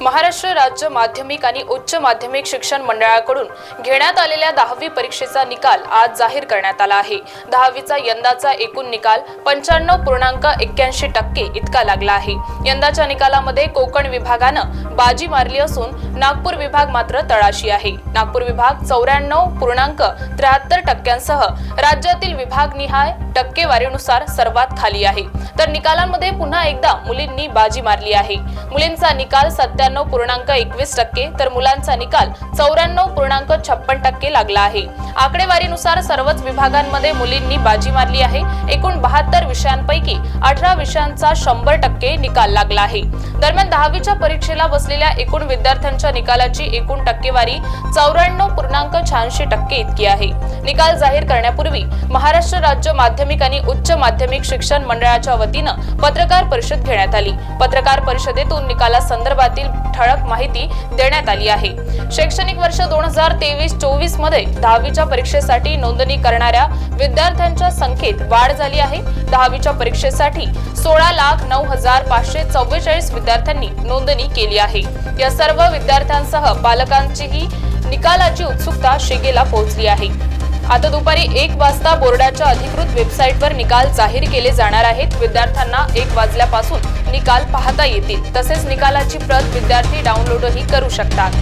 महाराष्ट्र राज्य माध्यमिक आणि उच्च माध्यमिक शिक्षण मंडळाकडून घेण्यात आलेल्या दहावी परीक्षेचा निकाल आज जाहीर करण्यात आला आहे. दहावीचा यंदाचा एकूण निकाल पंच्याण्णव पूर्णांक एक्क्याऐंशी टक्के इतका लागला आहे. यंदाच्या निकालामध्ये कोकण विभागानं बाजी मारली असून नागपूर विभाग मात्र तळाशी आहे. नागपूर विभाग चौऱ्याण्णव पूर्णांक त्र्याहत्तर टक्क्यांसह राज्यातील विभागनिहाय टक्केवारीनुसार सर्वात खाली आहे. तर निकालांमध्ये पुन्हा एकदा मुलींनी बाजी मारली आहे. मुलींचा निकाल सत्त्याण्णव पूर्णांक एकवीस टक्के तर मुलांचा निकाल चौऱ्याण्णव पूर्णांक छप्पन टक्के लागला आहे. आकडेवारीनुसार सर्वच विभागांमध्ये मुलींनी बाजी मारली आहे. एकूण बहात्तर विषयांपैकी अठरा विषयांचा शंभर टक्के निकाल लागला आहे. दरम्यान दहावीच्या परीक्षेला बसलेल्या एकूण विद्यार्थ्यांच्या निकालाची एकूण टक्केवारी चौऱ्याण्णव पूर्णांक शहाऐंशी टक्के इतकी आहे. निकाल जाहीर करण्यापूर्वी महाराष्ट्र राज्य माध्यमिक आणि उच्च माध्यमिक शिक्षण मंडळाच्या वतीनं पत्रकार परिषद घेण्यात आली. पत्रकार परिषदेतून निकालासंदर्भातील ठळक माहिती देण्यात आली आहे. शैक्षणिक वर्ष दोन हजार तेवीस चोवीसमध्ये दहावीच्या परीक्षेसाठी नोंदणी करणाऱ्या विद्यार्थ्यांच्या संख्येत वाढ झाली आहे. दहावीच्या परीक्षेसाठी सोळा लाख नऊ हजार पाचशे चव्वेचाळीस विद्यार्थ्यांनी नोंदणी केली आहे. या सर्व विद्यार्थ्यांसह पालकांचीही निकालाची उत्सुकता शिगेला पोहोचली आहे. आता दुपारी एक वाजता बोर्डाच्या अधिकृत वेबसाईटवर निकाल जाहीर केले जाणार आहेत. विद्यार्थ्यांना एक वाजल्यापासून निकाल पाहता येतील. तसेच निकालाची प्रत विद्यार्थी डाउनलोडही करू शकतात.